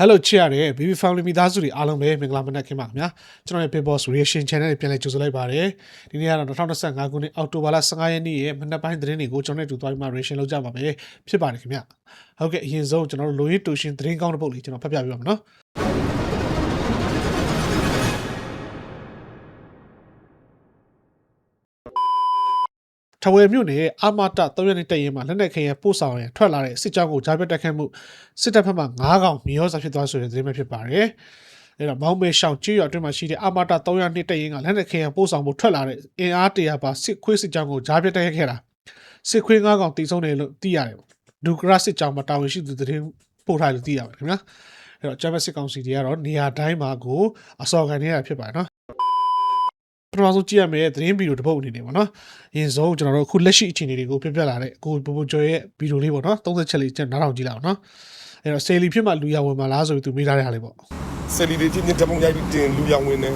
Hello ချစ်ရတဲ့ BB Family မိသားစုတွေအားလုံးပဲမင်္ဂလာမနက်ခင်းပါခင်ဗျာကျွန်တော်ရဲ့ Big Boss Reaction Channel နဲ့ပြန်လည်ကြိုဆိုလိုက်ပါတယ်ဒီနေ့ကတော့2025ခုနှစ်အောက်တိုဘာလ15ရက်နေ့ရဲ့မနက်ပိုင်းသတင်းတွေကိုကျွန်တော်နဲ့တူသွားပြီးမှ reaction လုပ်ကြပါမယ်ဖြစ်ပါတယ်ခင်ဗျာဟုတ်ကဲ့အရင်ဆုံးကျွန်တော်တို့လိုရင်းတူရှင်သတင်းကောင်းတစ်ပုဒ်လေးကျွန်တော်ဖတ်ပြပေးပါမယ်နော် ထဝယ်မြို့နယ်အာမတ3ရက်နေ့တက်ရင်မှာလက်နက်ခဲရပို့ဆောင်ရန်ထွက်လာတဲ့စစ်ကြောင်းကိုဂျာဘက်တက်ခတ်မှုစစ်တပ်ဘက်မှ9កောင်မြေရောစာဖြစ်သွားဆိုတဲ့သတင်းပဲဖြစ်ပါတယ်။အဲ့တော့မောင်မေရှောင်းကျွော်အတွင်းမှာရှိတဲ့အာမတ3ရက်နေ့တက်ရင်ကလက်နက်ခဲရပို့ဆောင်ဖို့ထွက်လာတဲ့အင်အားတရာပါစစ်ခွေးစစ်ကြောင်းကိုဂျာဘက်တက်ခတ်ခဲ့တာစစ်ခွေး9កောင်တည်ဆုံးတယ်လို့သိရတယ်ပေါ့။ဒူဂရစစ်ကြောင်းမှာတာဝန်ရှိသူသတင်းပို့ထားလို့သိရပါတယ်ခင်ဗျာ။အဲ့တော့ဂျာဘက်စစ်ကောင်စီတွေကတော့နေရာတိုင်းမှာကိုအစော်ခံနေရတာဖြစ်ပါတယ်နော်။ ပထမဆုံးကြည့်ရမယ့်သတင်းဗီဒီယိုတစ်ပုဒ်အနေနဲ့ပေါ့နော်။ရင်ဆုံးကျွန်တော်တို့အခုလက်ရှိအခြေအနေတွေကိုပြပြလာတဲ့ကိုဘိုဘိုကျော်ရဲ့ဗီဒီယိုလေးပေါ့နော်30ချက်လေးကျွန်တော်နားထောင်ကြည့်လိုက်အောင်နော်။အဲ့တော့ဆယ်လီဖြစ်မှလူရဝင်မှာလားဆိုပြီးသူမေးထားတဲ့ဟာလေးပေါ့ဆယ်လီတွေချင်းချင်းတပုံရိုက်ပြီးတင်လူရောင်ဝင်တယ်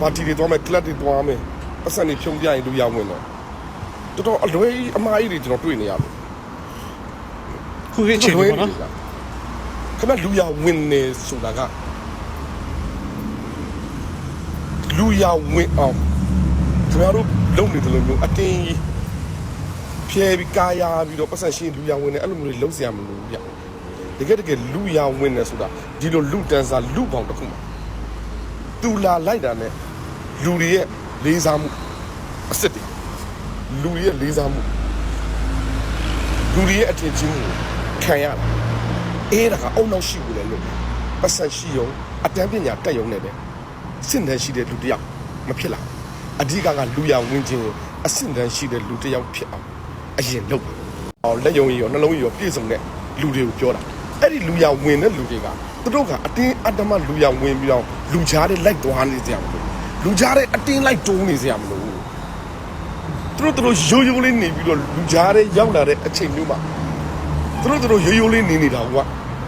ပါတီတွေသွားမယ်ကလပ်တွေသွားမယ်အဆန်တွေဖြုံပြရင်လူရောင်ဝင်တယ်တော်တော်အလွဲအမားကြီးတွေကျွန်တော်တွေ့နေရတယ်။ခုခေတ်အခြေအနေပေါ့နော်ခဏလူရောင်ဝင်နေဆိုတာက လူရောင်ဝင်အောင်ကျွန်တော်တို့လုံနေတယ်လို့မျိုးအတင်းကြီးဖြဲပြီးကာယာပြီးတော့ပတ်စံရှင်းလူရောင်ဝင်နေအဲ့လိုမျိုးတွေလုံးเสียမလို့ဗျတကယ်တကယ်လူရောင်ဝင်နေဆိုတာဒီလိုလူတန်းစားလူပေါင်းတစ်ခုမှာ သူလာလိုက်တာနဲ့လူတွေရဲ့လေးစားမှုအစ်စ်တွေလူတွေရဲ့လေးစားမှုလူတွေရဲ့အထင်ကြီးမှုကိုခံရတာအဲ့ဒါကအုံနောက်ရှိဘူးလေလို့ပတ်စံရှိရုံအတန်းပညာတက်ရုံနဲ့ပဲ စင့်တန်းရှိတဲ့လူတစ်ယောက်မဖြစ်လာအဓိကကလူရဝင်ခြင်းအစင့်တန်းရှိတဲ့လူတစ်ယောက်ဖြစ်အောင်အရင်လုပ်ပါအော်လက်ယုံကြီးရောနှလုံးကြီးရောပြည့်စုံတဲ့လူတွေကိုပြောတာအဲ့ဒီလူရဝင်တဲ့လူတွေကသူတို့ကအတင်းအတ္တမလူရဝင်ပြီးတော့လူကြားတဲ့လိုက်သွားနေကြမလို့လူကြားတဲ့အတင်းလိုက်တိုးနေကြမလို့သူတို့သူတို့ရိုးရိုးလေးနေပြီးတော့လူကြားတဲ့ရောက်လာတဲ့အချိန်မျိုးမှာသူတို့သူတို့ရိုးရိုးလေးနေနေတာက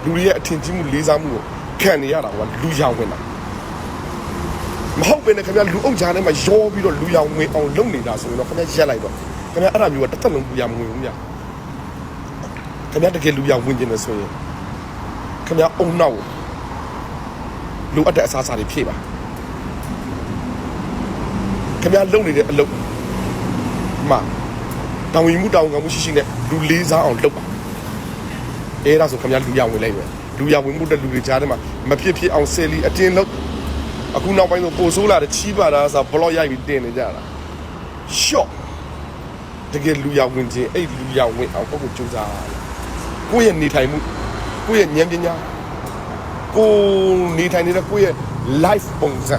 လူတွေရဲ့အထင်ကြီးမှုလေးစားမှုကိုခံနေရတာကလူရဝင်တာ မဟုတ်ပဲနဲ့ခင်ဗျာလူအုပ်ကြားထဲမှာရောပြီးတော့လူရဝင်အောင်လုပ်နေတာဆိုရင်တော့ခင်ဗျာရက်လိုက်တော့ခင်ဗျာအဲ့ဒါမျိုးကတစ်သက်လုံးလူရမဝင်ဘူးဗျာခင်ဗျာတကယ်လူရဝင်ကျင်တယ်ဆိုရင်ခင်ဗျားအုံနောက်ကိုလိုအပ်တဲ့အစားအစာတွေဖြည့်ပါခင်ဗျားလုံနေတဲ့အလုပ်မှာတောင်းဝင်မှုတောင်းကမှုရှိရှိနဲ့လူလေးစားအောင်လုပ်ပါအဲဒါဆိုခင်ဗျားလူရဝင်လိုက်မယ်လူရဝင်မှုတဲ့လူတွေကြားထဲမှာမဖြစ်ဖြစ်အောင်ဆယ်လီအတင်းလုပ် အခုနောက်ပိုင်းဆိုပိုဆိုးလာတဲ့ချီးပါတာဆိုဘလော့ရိုက်ပြီးတင်နေကြတာရှော့တကယ်လူရဝင်ခြင်းအဲ့လူရဝင်အောင်ကိုယ့်ကိုစူးစမ်းရတယ်ကိုယ့်ရဲ့နေထိုင်မှုကိုယ့်ရဲ့ဉာဏ်ပညာကိုယ်နေထိုင်နေတဲ့ကိုယ့်ရဲ့ life ပုံစံ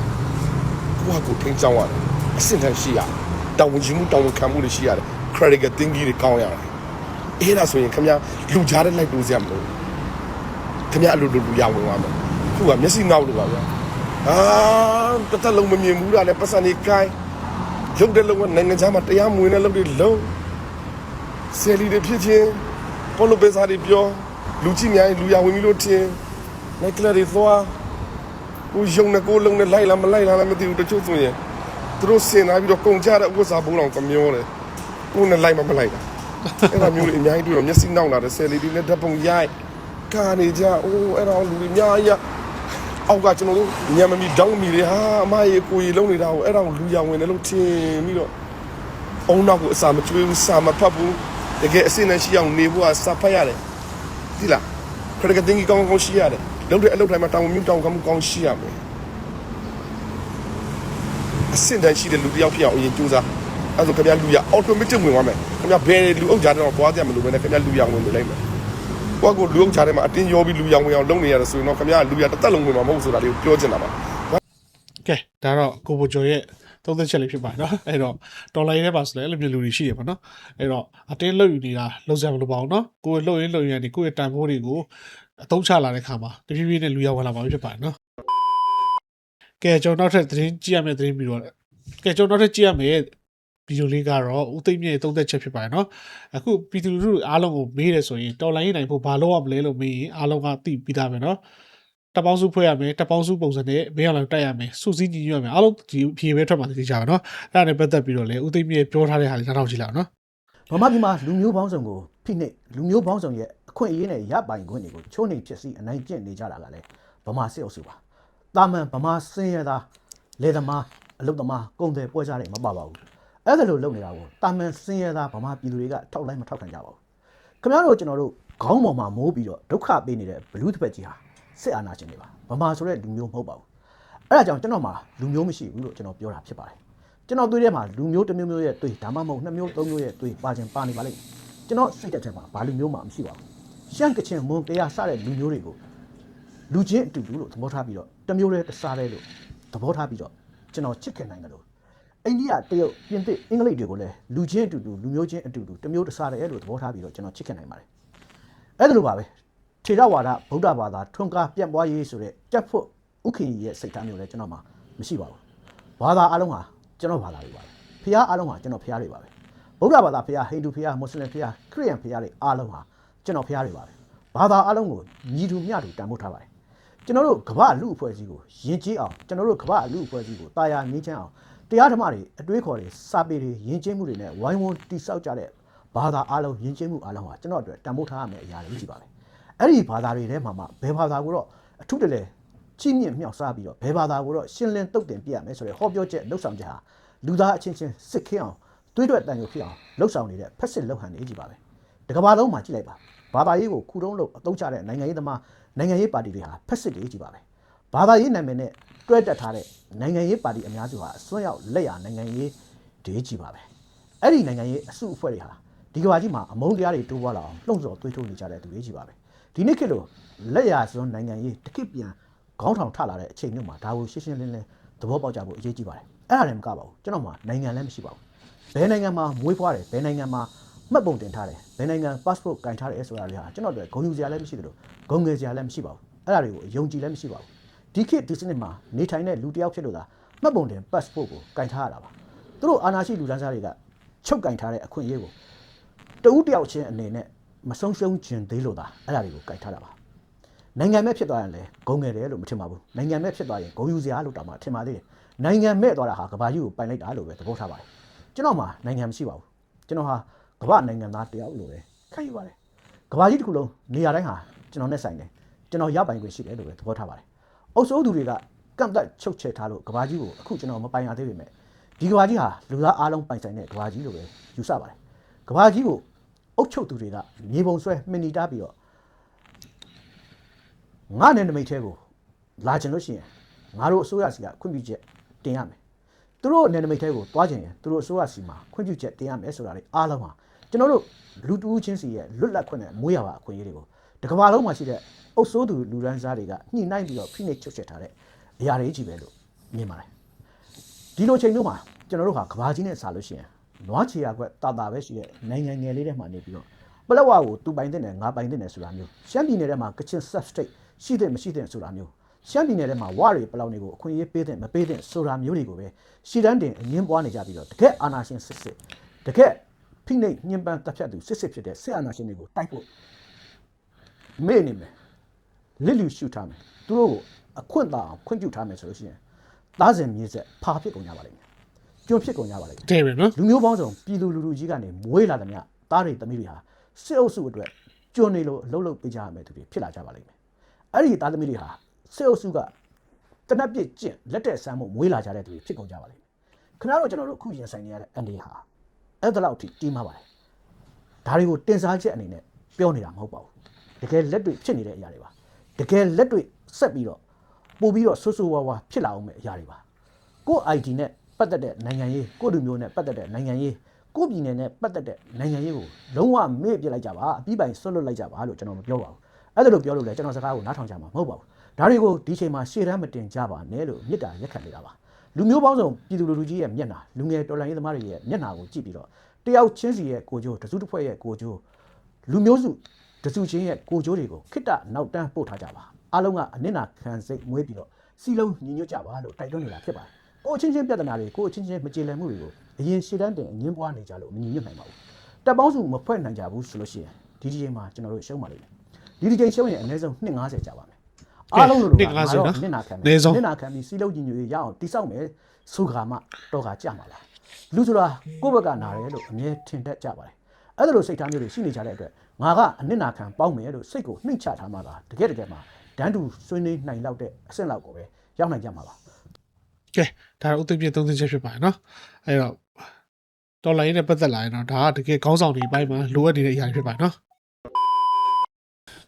ကိုယ့်ဟာကိုယ်ထိန်းချောင်းရတယ်အဆင့်တန်းရှိရတယ်တောင်းဝန်ယူမှုတောင်းဝန်ခံမှုတွေရှိရတယ် critical thinking တွေကောင်းရတယ်အဲ့ဒါဆိုရင်ခင်ဗျာလူကြားတဲ့ light တိုးစရာမလိုဘူးခင်ဗျာအလိုလိုလူရဝင်သွားမယ်ခုကမျက်စိနောက်လို့ပါဗျာ အာတစ်သက်လုံးမမြင်ဘူးတာနဲ့ပတ်စံနေကိုင်းရုပ်တဲ့လုံးကနိုင်ငံခြားမှာတရားမဝင်တဲ့လုပ်တွေလုံးဆယ်လီတွေဖြစ်ချင်းပေါ်လိုပေစာတွေပြောလူကြီးများရင်လူရဝင်ပြီလို့ထင်လိုက်ကလတွေသွားကိုယုံနဲ့ကိုလုံးနဲ့လိုက်လာမလိုက်လာလည်းမသိဘူးတချို့ဆိုရင်သူတို့စင်လာပြီးတော့ကုန်ကြတဲ့ဥစ္စာဘုံတော်ကမျောတယ်ကိုနဲ့လိုက်မမလိုက်တာအဲ့ဒါမျိုးတွေအများကြီးတွေ့တော့မျက်စိနောက်လာတဲ့ဆယ်လေးတွေနဲ့ဓာတ်ပုံရိုက်ကာနေကြအိုးအဲ့တော့လူတွေအများကြီး အောက်ကကျွန်တော်တို့ညမမီတောင်းမီတွေဟာအမရေကိုရီလုံးနေတာကိုအဲ့ဒါကိုလူရဝင်တယ်လို့ထင်ပြီးတော့အုံနောက်ကိုအစာမကျွေးဘူးစာမဖတ်ဘူးတကယ်အစင်းနဲ့ရှိအောင်နေဖို့ကစာဖတ်ရတယ်ဒီလား critical thinking ကောင်းကောင်းရှိရတယ်လုပ်တဲ့အလုပ်တိုင်းမှာတောင်းဝန်မြတောင်းကမှုကောင်းရှိရမယ်အစင်တန်းရှိတဲ့လူတစ်ယောက်ဖြစ်အောင်အရင်ကြိုးစားအဲ့ဒါဆိုခင်ဗျာလူရ automatic ဝင်သွားမယ်ခင်ဗျာဘယ်လူအုပ်ကြားတော့ပွားကြမလို့ပဲနဲ့ခင်ဗျာလူရဝင်နေလိုက်မယ် ကိုကကိုလူအုပ်ကြားထဲမှာအတင်းရောပြီးလူရဝင်အောင်လုပ်နေရတယ်ဆိုရင်တော့ခင်ဗျာလူရတစ်သက်လုံးဝင်မှာမဟုတ်ဆိုတာလေးကိုပြောချင်တာပါကဲဒါတော့ကိုဘိုကျော်ရဲ့သုံးသက်ချက်လေးဖြစ်ပါတယ်နော်အဲ့တော့တော်လိုင်းထဲပါဆိုလည်းအဲ့လိုမျိုးလူတွေရှိတယ်ပေါ့နော်အဲ့တော့အတင်းလှုပ်ယူနေတာလှုပ်စရာမလိုပါဘူးနော်ကိုယ်လှုပ်ရင်းလှုပ်ရင်းကနေကိုယ့်ရဲ့တန်ဖိုးတွေကိုအသုံးချလာတဲ့ခါမှာတဖြည်းဖြည်းနဲ့လူရောက်ဝင်လာမှာဖြစ်ပါတယ်နော်ကဲကျွန်တော်နောက်ထပ်သတင်းကြည့်ရမယ့်သတင်းပြီးတော့ကဲကျွန်တော်နောက်ထပ်ကြည့်ရမယ့် ဗီဒီယိုလေးကတော့ဦးသိမ့်မြင့်သုံးသက်ချက်ဖြစ်ပါတယ်နော်အခုပြည်သူလူထုအားလုံးကိုမေးတယ်ဆိုရင်တော်လိုင်းနိုင်ဖို့ဘာလုပ်ရမလဲလို့မေးရင်အားလုံးကသိပြီးသားပဲနော်တပ်ပေါင်းစုဖွဲ့ရမယ်တပ်ပေါင်းစုပုံစံနဲ့ဘေးအောင်လောက်တက်ရမယ်စုစည်းညီညွတ်ရမယ်အားလုံးဒီဖြေပဲထွက်မှာသိကြပါနော်အဲ့ဒါနဲ့ပတ်သက်ပြီးတော့လေဦးသိမ်းမြေပြောထားတဲ့ဟာလေးနားထောင်ကြည့်လိုက်အောင်နော်ဗမာပြည်မှာလူမျိုးပေါင်းစုံကိုဖိနှိပ်လူမျိုးပေါင်းစုံရဲ့အခွင့်အရေးနဲ့ရပိုင်ခွင့်တွေကိုချိုးနှိမ်ဖြစ်စီအနိုင်ကျင့်နေကြတာကလည်းဗမာစစ်အုပ်စုပါတာမန်ဗမာစင်ရသားလေသမားအလုတ်သမားကုန်တယ်ပွဲစားတွေမပါပါဘူး အဲ့ဒါလိုလုပ်နေတာကိုတာမန်စင်ရသားဗမာပြည်သူတွေကထောက်လိုက်မထောက်ခံကြပါဘူးခင်ဗျားတို့ကျွန်တော်တို့ခေါင်းပေါ်မှာမိုးပြီးတော့ဒုက္ခပေးနေတဲ့ဘလူးတစ်ဖက်ကြီးဟာစစ်အာဏာရှင်တွေပါဗမာဆိုတဲ့လူမျိုးမဟုတ်ပါဘူးအဲ့ဒါကြောင့်ကျွန်တော်မှာလူမျိုးမရှိဘူးလို့ကျွန်တော်ပြောတာဖြစ်ပါတယ်ကျွန်တော်တွေ့ထဲမှာလူမျိုးတစ်မျိုးမျိုးရဲ့တွေ့ဒါမှမဟုတ်နှစ်မျိုးသုံးမျိုးရဲ့တွေ့ပါခြင်းပါနေပါလိမ့်မယ်ကျွန်တော်စိတ်တက်ထဲမှာဘာလူမျိုးမှမရှိပါဘူးရှမ်းကချင်မွန်တရားစတဲ့လူမျိုးတွေကိုလူချင်းအတူတူလို့သဘောထားပြီးတော့တစ်မျိုးတည်းတစ်စားတည်းလို့သဘောထားပြီးတော့ကျွန်တော်ချစ်ခင်နိုင်တယ်လို့ အိန္ဒိယတရုတ်ပြင်သစ်အင်္ဂလိပ်တွေကိုလည်းလူချင်းအတူတူလူမျိုးချင်းအတူတူတစ်မျိုးတစ်စားတည်းလို့သဘောထားပြီးတော့ကျွန်တော်ချစ်ခင်နိုင်ပါတယ်အဲ့ဒါလိုပါပဲထေရဝါဒဗုဒ္ဓဘာသာထွန်းကားပြန့်ပွားရေးဆိုတဲ့ကြက်ဖို့ဥခင်ကြီးရဲ့စိတ်ထားမျိုးလည်းကျွန်တော်မှာမရှိပါဘူးဘာသာအလုံးဟာကျွန်တော်ဘာသာတွေပါပဲဖះအလုံးဟာကျွန်တော်ဖះတွေပါပဲဗုဒ္ဓဘာသာဖះဟိန္ဒူဖះမွတ်စလင်ဖះခရစ်ယာန်ဖះတွေအားလုံးဟာကျွန်တော်ဖះတွေပါပဲဘာသာအလုံးကိုညီတူမျှတူတန်ဖိုးထားပါတယ်ကျွန်တော်တို့ကမ္ဘာလူအဖွဲ့အစည်းကိုယဉ်ကျေးအောင်ကျွန်တော်တို့ကမ္ဘာလူအဖွဲ့အစည်းကိုတာယာငြိမ်းချမ်းအောင် တရားဓမ္မတွေအတွေးခေါ်တွေစာပေတွေယဉ်ကျေးမှုတွေနဲ့ဝိုင်းဝန်းတိဆောက်ကြတဲ့ဘာသာအလုံးယဉ်ကျေးမှုအလုံးဟာကျွန်တော်အတွက်တန်ဖိုးထားရမယ့်အရာတွေကြီးပါပဲအဲ့ဒီဘာသာတွေထဲမှာမှဘယ်ဘာသာကိုတော့အထုတလဲကြီးမြင့်မြောက်စားပြီးတော့ဘယ်ဘာသာကိုတော့ရှင်းလင်းတုတ်တင်ပြရမယ်ဆိုတဲ့ဟောပြောချက်လှုပ်ဆောင်ချက်ဟာလူသားအချင်းချင်းစစ်ခင်းအောင်တွေးတွက်တန်ရုပ်ဖြစ်အောင်လှုပ်ဆောင်နေတဲ့ဖက်စစ်လှုပ်ဟန်နေကြီးပါပဲတကဘာလုံးမှာကြည့်လိုက်ပါဘာသာရေးကိုခုတုံးလို့အသုံးချတဲ့နိုင်ငံရေးသမားနိုင်ငံရေးပါတီတွေဟာဖက်စစ်တွေကြီးပါပဲ ဘာသာရေးနာမည်နဲ့တွဲတက်ထားတဲ့နိုင်ငံရေးပါတီအများစုဟာအစွန်းရောက်လက်ရနိုင်ငံရေးတွေကြီးပါပဲအဲ့ဒီနိုင်ငံရေးအစုအဖွဲ့တွေဟာဒီကဘာကြီးမှာအမုန်းတရားတွေတိုးပွားလာအောင်လှုံ့ဆော်သွေးထိုးနေကြတဲ့သူတွေကြီးပါပဲဒီနေ့ခေတ်လို့လက်ရစွန်းနိုင်ငံရေးတစ်ခေတ်ပြန်ခေါင်းထောင်ထလာတဲ့အချိန်မျိုးမှာဒါကိုရှင်းရှင်းလင်းလင်းသဘောပေါက်ကြဖို့အရေးကြီးပါတယ်အဲ့ဒါလည်းမကပါဘူးကျွန်တော်မှနိုင်ငံလည်းမရှိပါဘူးဘယ်နိုင်ငံမှာမွေးဖွားတယ်ဘယ်နိုင်ငံမှာမှတ်ပုံတင်ထားတယ်ဘယ်နိုင်ငံ passport ကင်ထားတယ်ဆိုတာတွေဟာကျွန်တော်တို့ဂုဏ်ယူစရာလည်းမရှိသလိုဂုဏ်ငယ်စရာလည်းမရှိပါဘူးအဲ့ဒါတွေကိုယုံကြည်လည်းမရှိပါဘူး ဒီခေတ်ဒီစနစ်မှာနေထိုင်တဲ့လူတစ်ယောက်ဖြစ်လို့သာမှတ်ပုံတင် passport ကိုကင်ထားရတာပါသူတို့အာဏာရှိလူတန်းစားတွေကချုပ်ကင်ထားတဲ့အခွင့်အရေးကိုတဦးတစ်ယောက်ချင်းအနေနဲ့မဆုံးရှုံးခြင်းသေးလို့သာအဲ့ဒါတွေကိုကင်ထားတာပါနိုင်ငံမဲ့ဖြစ်သွားရင်လည်းဂုံငယ်တယ်လို့မထင်ပါဘူးနိုင်ငံမဲ့ဖြစ်သွားရင်ဂုံယူစရာလို့တောင်မှထင်ပါသေးတယ်နိုင်ငံမဲ့သွားတာဟာကဘာကြီးကိုပိုင်လိုက်တာလို့ပဲသဘောထားပါတယ်ကျွန်တော်မှနိုင်ငံမရှိပါဘူးကျွန်တော်ဟာကမ္ဘာနိုင်ငံသားတယောက်လို့ပဲခံယူပါတယ်ကဘာကြီးတစ်ခုလုံးနေရာတိုင်းဟာကျွန်တော်နဲ့ဆိုင်တယ်ကျွန်တော်ရပိုင်ခွင့်ရှိတယ်လို့ပဲသဘောထားပါတယ် အုပ်စိုးသူတွေကကန့်သက်ချုပ်ချယ်ထားလို့ကဘာကြီးကိုအခုကျွန်တော်မပိုင်ရသေးပေမဲ့ဒီကဘာကြီးဟာလူသားအားလုံးပိုင်ဆိုင်တဲ့ကဘာကြီးလို့ပဲယူဆပါတယ်ကဘာကြီးကိုအုပ်ချုပ်သူတွေကမြေပုံဆွဲမှင်နီတားပြီးတော့ငါနဲ့နမိတ်ထဲကိုလာချင်လို့ရှိရင်ငါတို့အစိုးရစီကခွင့်ပြုချက်တင်ရမယ်သူတို့နယ်နမိတ်ထဲကိုသွားချင်ရင်သူတို့အစိုးရစီမှာခွင့်ပြုချက်တင်ရမယ်ဆိုတာတွေအားလုံးဟာကျွန်တော်တို့လူတူးချင်းစီရဲ့လွတ်လပ်ခွင့်နဲ့မွေးရပါအခွင့်အရေးတွေကိုတ ကမ္ဘာလုံးမှာရှိတဲ့အုပ်စိုးသူလူရန်စားတွေကညှိနှိုင်းပြီးတော့ဖိနှိပ်ချုပ်ချက်ထားတဲ့အရာတွေကြီးပဲလို့မြင်ပါတယ်ဒီလိုချိန်တို့မှာကျွန်တော်တို့ဟာကဘာကြီးနဲ့စားလို့ရှိရင်နွားချီရကွက်တာတာပဲရှိတဲ့နိုင်ငံငယ်လေးထဲမှာနေပြီးတော့ပလက်ဝါကိုသူပိုင်တဲ့နဲ့ငါပိုင်တဲ့နဲ့ဆိုတာမျိုးရှမ်းပြည်နယ်ထဲမှာကချင် sub state ရှိတဲ့မရှိတဲ့ဆိုတာမျိုးရှမ်းပြည်နယ်ထဲမှာဝါတွေပလောက်တွေကိုအခွင့်အရေးပေးတဲ့မပေးတဲ့ဆိုတာမျိုးတွေကိုပဲရှီတန်းတင်အငင်းပွားနေကြပြီးတော့တကက်အာနာရှင်စစ်စစ်တကက်ဖိနှိပ်ညှဉ်းပန်းတပ်ဖြတ်သူစစ်စစ်ဖြစ်တဲ့စစ်အာနာရှင်တွေကိုတိုက်ဖို့ မေ့နေမယ်လစ်လူရှုထားမယ်သူတို့ကိုအခွင့်သာအောင်ခွင့်ပြုထားမယ်ဆိုလို့ရှိရင်သားစဉ်မြေဆက်ဖာဖြစ်ကုန်ကြပါလိမ့်မယ်ကျွန်းဖြစ်ကုန်ကြပါလိမ့်မယ်တဲ့ပဲနော်လူမျိုးပေါင်းစုံပြည်သူလူထုကြီးကနေမွေးလာတဲ့မြသားတွေသမီးတွေဟာစစ်အုပ်စုအတွက်ကျွန်းနေလို့အလုံးလုံးပေးကြရမယ်သူတွေဖြစ်လာကြပါလိမ့်မယ်အဲ့ဒီသားသမီးတွေဟာစစ်အုပ်စုကတနက်ပြစ်ကျင့်လက်တဲ့ဆမ်းမှုမွေးလာကြတဲ့သူတွေဖြစ်ကုန်ကြပါလိမ့်မယ်ခင်ဗျားတို့ကျွန်တော်တို့အခုရင်ဆိုင်နေရတဲ့အန်ဒီဟာအဲ့ဒါလောက်ထိကြီးမားပါတယ်ဒါတွေကိုတင်စားချက်အနေနဲ့ပြောနေတာမဟုတ်ပါဘူး တကယ်လက်တွေ့ဖြစ်နေတဲ့အရာတွေပါတကယ်လက်တွေ့ဆက်ပြီးတော့ပို့ပြီးတော့ဆွဆူဝါးဝါဖြစ်လာအောင်မယ့်အရာတွေပါကိုယ့် ID နဲ့ပတ်သက်တဲ့နိုင်ငံရေးကိုယ့်လူမျိုးနဲ့ပတ်သက်တဲ့နိုင်ငံရေးကိုယ့်ပြည်နယ်နဲ့ပတ်သက်တဲ့နိုင်ငံရေးကိုလုံးဝမေ့ပြစ်လိုက်ကြပါအပြီးပိုင်ဆွတ်လွတ်လိုက်ကြပါလို့ကျွန်တော်မပြောပါဘူးအဲ့ဒါလို့ပြောလို့လဲကျွန်တော်စကားကိုနားထောင်ကြမှာမဟုတ်ပါဘူးဒါတွေကိုဒီချိန်မှာရှေ့တန်းမတင်ကြပါနဲ့လို့မြစ်တာရက်ခံနေတာပါလူမျိုးပေါင်းစုံပြည်သူလူထုကြီးရဲ့မျက်နှာလူငယ်တော်လှန်ရေးသမားတွေရဲ့မျက်နှာကိုကြည့်ပြီးတော့တယောက်ချင်းစီရဲ့ကိုကြိုးတစုတစ်ဖွဲ့ရဲ့ကိုကြိုးလူမျိုးစု တစုချင်းရဲ့ကိုကြိုးတွေကိုခိတ္တနောက်တန်းပို့ထားကြပါအားလုံးကအနစ်နာခံစိတ်မွေးပြီးတော့စီလုံးညီညွတ်ကြပါလို့တိုက်တွန်းနေတာဖြစ်ပါတယ်ကိုယ်ချင်းချင်းပြဿနာတွေကိုယ်ချင်းချင်းမကျေလည်မှုတွေကိုအရင်ရှေ့တန်းတင်အငင်းပွားနေကြလို့မညီညွတ်နိုင်ပါဘူးတပ်ပေါင်းစုမဖွဲ့နိုင်ကြဘူးဆိုလို့ရှိရင်ဒီဒီချိန်မှာကျွန်တော်တို့ရှုံးပါလိမ့်မယ်ဒီဒီချိန်ရှုံးရင်အနည်းဆုံး250ကြာပါမယ်အားလုံးလိုလို250နော်နစ်နာခံမယ်အနည်းဆုံးနစ်နာခံပြီးစီလုံးညီညွတ်ရေးရအောင်တိစောက်မယ်ဆိုခါမှတော့ခါကြမှာလားလူဆိုတာကိုယ့်ဘက်ကနာတယ်လို့အမြဲထင်တတ်ကြပါတယ် အဲ့ဒါလိုစိတ်ထားမျိုးတွေရှိနေကြတဲ့အတွက်ငါကအနစ်နာခံပေါင်းမယ်လို့စိတ်ကိုနှိမ့်ချထားမှသာတကယ်တကယ်မှာဒန်းတူဆွေးနွေးနိုင်လောက်တဲ့အဆင့်လောက်ကိုပဲရောက်နိုင်ကြမှာပါကဲဒါတော့ဥသိပြည့်သုံးသပ်ချက်ဖြစ်ပါတယ်နော်အဲ့တော့တော်လိုင်းနဲ့ပတ်သက်လာရင်တော့ဒါကတကယ်ခေါင်းဆောင်တွေအပိုင်းမှာလိုအပ်နေတဲ့အရာတွေဖြစ်ပါတယ်နော်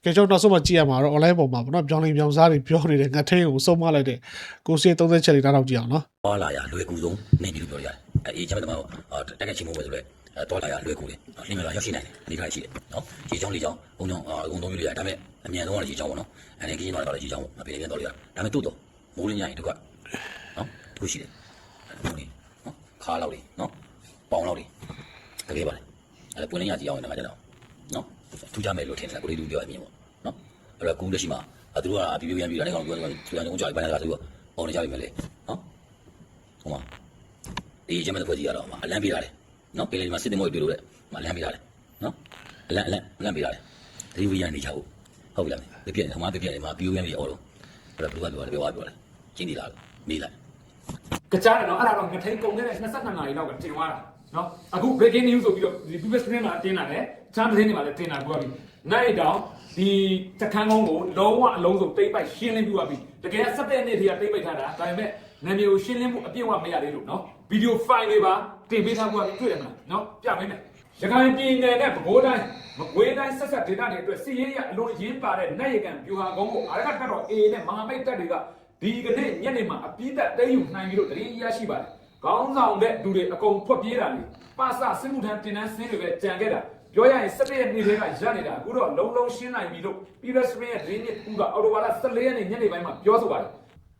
ကဲကျွန်တော်နောက်ဆုံးမှကြည့်ရမှာတော့ online ပေါ်မှာပေါ့နော်ပြောင်းလဲပြောင်းစားတွေပြောနေတဲ့ငါထိန်ကိုစုံမလိုက်တဲ့ကိုစီသုံးသပ်ချက်တွေတောက်ကြည့်အောင်နော်သွားလာရလွယ်ကူဆုံးနေပြီလို့ပြောရတယ်။အဲအေးချမ်းသမားတော့တက်ကချင်းမိုးပဲဆိုတော့ အဲသွားလာရလွယ်ကူတယ်။နှိမ့်မလာရောက်ရှိနိုင်တယ်အနေထားရှိတယ်နော်။ရေချောင်းလေးချောင်းဘုံချောင်းအကုန်သုံးပြီးလို့ရတယ်ဒါပေမဲ့အမြန်ဆုံးကရေချောင်းပေါ့နော်။အဲဒီကင်းသွားတော့ရေချောင်းပေါ့အပြင်ပြန်တော့ရ။ဒါပေမဲ့တိုးတော့မိုးလင်းညရင်တကွနော်တခုရှိတယ်။မိုးလင်းနော်ခါလောက်လေးနော်ပေါင်လောက်လေးတကယ်ပါလေ။အဲပွင့်လင်းရကြည့်အောင်လည်းငါကြတော့နော်ထူးကြမယ်လို့ထင်တယ်ကိုလေးလူပြောအမြင်ပေါ့နော်။အဲ့တော့ကူးလက်ရှိမှာသူတို့ကအပြပြပြန်ပြီးတာလည်းကောင်ပြောတယ်သူကလည်းကြောက်ပိုင်းလာဆိုတော့ပေါ်နေကြပြီမလဲနော်ဟိုမှာဒီကျမတဲ့ဖွဲ့ကြီးရတော့အလန့်ပေးတာလေ နော်ပေးလိုက်မှာစစ်တင်မို့တွေ့လို့တဲ့မအလန့်ပေးတာလေနော်အလန့်အလန့်အလန့်ပေးတာလေဒီဝီရနေချဖို့ဟုတ်ပြီလားပြပြနေဟိုမှာပြပြနေမှာပြီးပြန်ပြီးအော်တော့အဲ့ဒါဘယ်လိုပြောလဲပြောပါပြောလဲကျင်းနေတာလို့မေးလိုက်ကြားတယ်နော်အဲ့ဒါတော့ငထိန်ကုန်ခဲ့တဲ့22နာရီလောက်ကတင်သွားတာနော်အခု breaking news ဆိုပြီးတော့ဒီ previous screen မှာတင်လာတယ်ချမ်းသတင်းတွေမှာလည်းတင်လာပြီးပြီနိုင်တောင်ဒီတခန်းကုန်းကိုလုံးဝအလုံးစုံတိတ်ပိုက်ရှင်းလင်းပြီးသွားပြီတကယ်ဆက်တဲ့နေ့တည်းကတိတ်ပိုက်ထားတာဒါပေမဲ့နာမည်ကိုရှင်းလင်းမှုအပြည့်အဝမရသေးလို့နော် ဗီဒီယို file တွေပါတင်ပေးထားဖို့တွေ့တယ်မလားနော်ပြပေးမယ်ရခိုင်ပြည်နယ်နဲ့ပဲခူးတိုင်းမကွေးတိုင်းဆက်ဆက်ဒေသတွေအတွက်စီးရဲရအလုံးရင်းပါတဲ့နိုင်ရကန်ပြူဟာကုန်းကိုအာရကတ်တော် A နဲ့မဟာမိတ်တပ်တွေကဒီကနေ့ညနေမှာအပြည့်သက်တဲယူနိုင်ပြီးတော့တရင်ရရှိပါတယ်။ခေါင်းဆောင်တဲ့လူတွေအကုန်ဖွက်ပြေးတာလေ။ပါစစစ်မှုထမ်းတင်တန်းစင်းတွေပဲကြံခဲ့တာ။ပြောရရင်17ရက်နေ့တည်းကရနေတာအခုတော့လုံးလုံးရှင်းနိုင်ပြီလို့ပြည်သက်စပင်းရဲ့ဒရင်းနစ်ဦးကအော်တိုဘာလ14ရက်နေ့ညနေပိုင်းမှာပြောဆိုပါတယ်။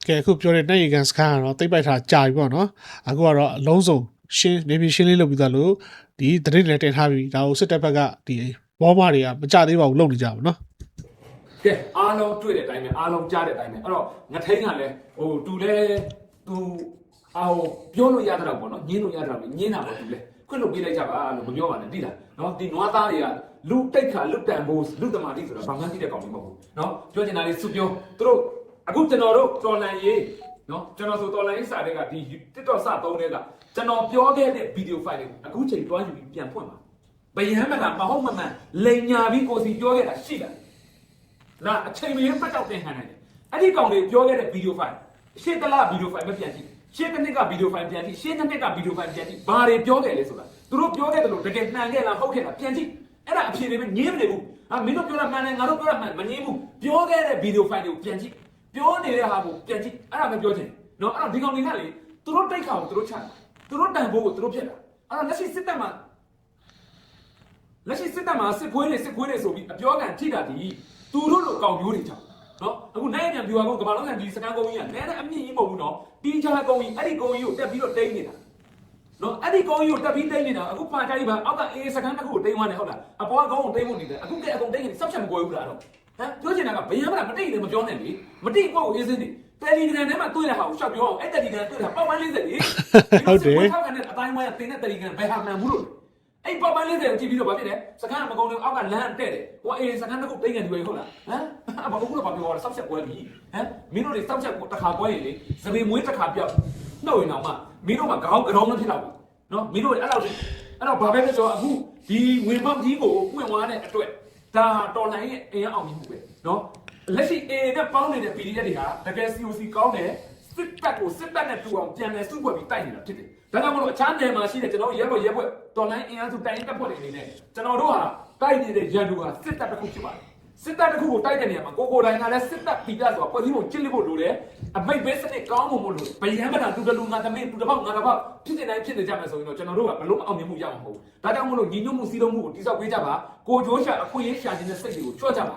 ကဲအခုပြောတဲ့နိုင်ရီကန်စခန်းကတော့တိတ်ပိုက်ထားကြာပြီပေါ့နော်အခုကတော့အလုံးစုံရှင်းနေပြီရှင်းလေးလုပ်ပြီးသားလို့ဒီသတင်းတွေလည်းတင်ထားပြီးဒါကိုစစ်တပ်ဘက်ကဒီဘောမတွေကမကြသေးပါဘူးလုပ်နေကြပါဘူးနော်ကဲအားလုံးတွေ့တဲ့အတိုင်းပဲအားလုံးကြားတဲ့အတိုင်းပဲအဲ့တော့ငထိန်ကလည်းဟိုတူလဲသူအာဟိုပြောလို့ရတဲ့တော့ပေါ့နော်ညင်းလို့ရတဲ့တော့ညင်းတာပေါ့တူလဲခွင့်လို့ပြလိုက်ကြပါလို့မပြောပါနဲ့တိလားနော်ဒီနွားသားတွေကလူတိတ်ခါလူတန်ဖို့လူတမာတိဆိုတော့ဘာမှန်းသိတဲ့ကောင်တွေမဟုတ်ဘူးနော်ပြောချင်တာလေးစုပြောသူတို့ အခုကျွန်တော်တို့တော်လန်ရေးနော်ကျွန်တော်ဆိုတော်လန်ရေးစာတွေကဒီ TikTok စသုံးတဲ့ကကျွန်တော်ပြောခဲ့တဲ့ဗီဒီယိုဖိုင်တွေအခုချိန်တွားယူပြီးပြန်ဖွင့်ပါဗယံမကမဟုတ်မမှန်လိန်ညာပြီးကိုစီပြောခဲ့တာရှိလားလာအချိန်မရင်းပတ်တော့တင်ခံနိုင်တယ်အဲ့ဒီကောင်တွေပြောခဲ့တဲ့ဗီဒီယိုဖိုင်ရှင်းတလားဗီဒီယိုဖိုင်မပြန်ကြည့်ရှင်းတစ်နှစ်ကဗီဒီယိုဖိုင်ပြန်ကြည့်ရှင်းတစ်နှစ်ကဗီဒီယိုဖိုင်ပြန်ကြည့်ဘာတွေပြောခဲ့လဲဆိုတာသူတို့ပြောခဲ့တယ်လို့တကယ်နှံခဲ့လားဟုတ်ခဲ့လားပြန်ကြည့်အဲ့ဒါအဖြေတွေပဲညင်းမနေဘူးဟာမင်းတို့ပြောတာမှန်တယ်ငါတို့ပြောတာမှန်မငင်းဘူးပြောခဲ့တဲ့ဗီဒီယိုဖိုင်တွေကိုပြန်ကြည့် ပြောနေတဲ့ဟာကိုပြန်ကြည့်အဲ့ဒါပဲပြောချင်နော်အဲ့တော့ဒီကောင်တွေကလေသူတို့တိတ်ခါကိုသူတို့ချတယ်သူတို့တန်ဖိုးကိုသူတို့ဖြစ်တာအဲ့တော့လက်ရှိစစ်တပ်မှာလက်ရှိစစ်တပ်မှာစစ်ခွေးတွေစစ်ခွေးတွေဆိုပြီးအပြောကန်ထိတာဒီသူတို့လိုကောင်မျိုးတွေကြောင့်နော်အခုနိုင်ပြန်ပြူပါကောင်ကမ္ဘာလုံးဆိုင်ဒီစကန်ကုန်းကြီးကနဲတဲ့အမြင့်ကြီးမဟုတ်ဘူးနော်တီးချာကုန်းကြီးအဲ့ဒီကုန်းကြီးကိုတက်ပြီးတော့တိမ့်နေတာနော်အဲ့ဒီကုန်းကြီးကိုတက်ပြီးတိမ့်နေတာအခုပါကြိုက်ပါအောက်ကအေးစကန်တစ်ခုကိုတိမ့်သွားတယ်ဟုတ်လားအပေါ်ကကုန်းကိုတိမ့်ဖို့နေတယ်အခုကဲအကုန်တိမ့်နေစောက်ချက်မကွယ်ဘူးလားတော့ ဟမ်ပြောချင်တာကဘယ်ရမလားမတိတ်တယ်မပြောနဲ့လေမတိတ်ကိုအေးစင်းနေတယ်လီဂရမ်ထဲမှာတွေ့တဲ့ဟာကိုရှောက်ပြောအောင်အဲ့တယ်လီဂရမ်တွေ့တာပေါက်ပန်း40လေထောက်ကန်တဲ့အတိုင်းဝိုင်းကတင်တဲ့တယ်လီဂရမ်ဘယ်ဟာမှန်ဘူးလို့အဲ့ပေါက်ပန်းလေးတွေကိုကြည့်ပြီးတော့ဗာဖြစ်တယ်စခန်းမကုန်းတွေအောက်ကလမ်းတဲ့တယ်ဟိုအေးစခန်းတစ်ခုတိတ်နေတယ်ဟုတ်လားဟမ်အဘာဘူးတော့ဘာပြောလဲစောက်ချက်ပွဲပြီဟမ်မင်းတို့တွေစောက်ချက်ကိုတစ်ခါပွဲရင်လေစပင်မွေးတစ်ခါပြောက်နှုတ်ရင်တော့မှမင်းတို့ကခေါင်းကြောင်းမဖြစ်တော့ဘူးနော်မင်းတို့အဲ့လောက်အဲ့တော့ဘာပဲဖြစ်ဆိုအခုဒီဝင်ပေါက်ကြီးကိုပွင့်သွားတဲ့အတွက် ဒါတော်လိုင်းရဲ့အရင်အောင်မြင်မှုပဲနော်လက်ရှိအေနဲ့ပေါင်းနေတဲ့ PDF တွေကတကယ် COC ကောင်းတယ်စစ်တပ်ကိုစစ်တပ်နဲ့တူအောင်ပြန်လဲစုဖွဲ့ပြီးတိုက်နေတာဖြစ်တယ်ဒါကြောင့်မလို့အခြားနယ်မှာရှိတဲ့ကျွန်တော်ရဲဘော်ရဲဘွဲ့တော်လိုင်းအင်အားစုတိုင်းတပ်ဖွဲ့တွေအနေနဲ့ကျွန်တော်တို့ဟာတိုက်နေတဲ့ရန်သူဟာစစ်တပ်တစ်ခုဖြစ်ပါတယ် စစ်တပ်တစ်ခုကိုတိုက်တဲ့နေရာမှာကိုကိုတိုင်းကလည်းစစ်တပ်ပြည်ပြဆိုတာဖွဲ့စည်းပုံကျင့်လိဖို့လိုတယ်အမိတ်ပဲစနစ်ကောင်းဖို့မလို့ဗယံမတာတူတလူငါသမင်းတူတပေါက်ငါတပေါက်ဖြစ်နေတိုင်းဖြစ်နေကြမယ်ဆိုရင်တော့ကျွန်တော်တို့ကဘလို့အောင်မြင်မှုရမှာမဟုတ်ဘူးဒါကြောင့်မလို့ညီညွတ်မှုစီးလုံးမှုကိုတိစောက်ပေးကြပါကိုကြိုးရှာအခွင့်အရေးရှာခြင်းနဲ့စိတ်တွေကိုချွတ်ကြပါ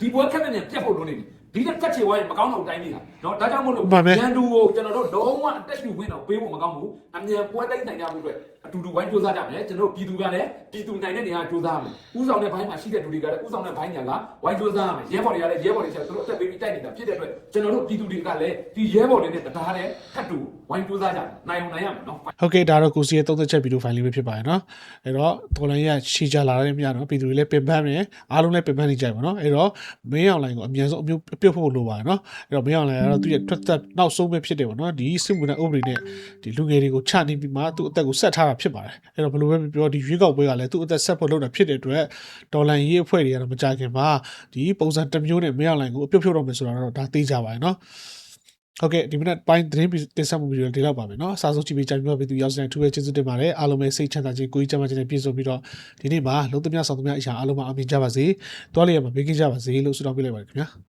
ဒီပွဲခက်တဲ့နေပြတ်ဖို့လိုနေပြီဒီတက်တက်ချေဝိုင်းမကောင်းတော့တိုင်းနေတာเนาะဒါကြောင့်မလို့ မှန်ပဲ ရန်သူကိုကျွန်တော်တို့လုံးဝအတက်ရှူဝင်တော့ပေးဖို့မကောင်းဘူးအမြန်ပွဲတိုင်းနိုင်ကြဖို့အတွက် အတူတူဝိုင်းကြိုးစားကြမယ်ကျွန်တော်ပြည်သူကလည်းပြည်သူနိုင်တဲ့နေရာကြိုးစားမယ်ဥဆောင်တဲ့ဘိုင်းမှာရှိတဲ့လူတွေကလည်းဥဆောင်တဲ့ဘိုင်းညာကဝိုင်းကြိုးစားမယ်ရဲဘော်တွေကလည်းရဲဘော်တွေချက်သူတို့အသက်ပေးပြီးတိုက်နေတာဖြစ်တဲ့အတွက်ကျွန်တော်တို့ပြည်သူတွေကလည်းဒီရဲဘော်တွေနဲ့တရားတဲ့ထပ်တူဝိုင်းကြိုးစားကြနိုင်အောင်နိုင်ရမယ်နော်ဟုတ်ကဲ့ဒါတော့ကိုစီရဲ့တုံးသက်ချက်ဗီဒီယိုဖိုင်လေးပဲဖြစ်ပါတယ်နော်အဲ့တော့တော်လိုင်းရရှေ့ကြလာတဲ့မြတ်နော်ပြည်သူတွေလည်းပင်ပန်းနေအားလုံးလည်းပင်ပန်းနေကြပါနော်အဲ့တော့မင်းအောင်လိုင်းကိုအမြန်ဆုံးအပြုတ်ပြုတ်ဖို့လိုပါတယ်နော်အဲ့တော့မင်းအောင်လိုင်းကတော့သူ့ရဲ့ထွက်သက်နောက်ဆုံးပဲဖြစ်တယ်ပေါ့နော်ဒီစစ်မှုနဲ့ဥပဒေနဲ့ဒီလူငယ်တွေကိုချနှိပ်ပြီးမှသူ့အသက်ကိုဆက်ထားဖြစ်ပါတယ်အဲ့တော့ဘယ်လိုပဲပြောဒီရွေးကောက်ပွဲကလည်းသူ့အသက်ဆက်ဖို့လုပ်တာဖြစ်တဲ့အတွက်ဒေါ်လာရေးအဖွဲ့တွေကတော့မကြခင်မှာဒီပုံစံတစ်မျိုးနဲ့မရောက်နိုင်ကိုအပြုတ်ဖြုတ်တော့မယ်ဆိုတာတော့ဒါသိကြပါတယ်နော်ဟုတ်ကဲ့ဒီမနက်ပိုင်းသတင်းတင်ဆက်မှုဗီဒီယိုလေးလောက်ပါမယ်နော်အစားဆုံးကြည့်ပေးကြပြီးတော့ပြည်သူရောက်စတဲ့ထူးပဲကျေးဇူးတင်ပါတယ်အားလုံးပဲစိတ်ချမ်းသာခြင်းကိုယ်ကြီးကျန်းမာခြင်းနဲ့ပြည့်စုံပြီးတော့ဒီနေ့မှာလုံးသမျှဆောင်သမျှအရာအားလုံးမှာအောင်မြင်ကြပါစေတွားလျက်မှာဘေးကင်းကြပါစေလို့ဆုတောင်းပေးလိုက်ပါတယ်ခင်ဗျာ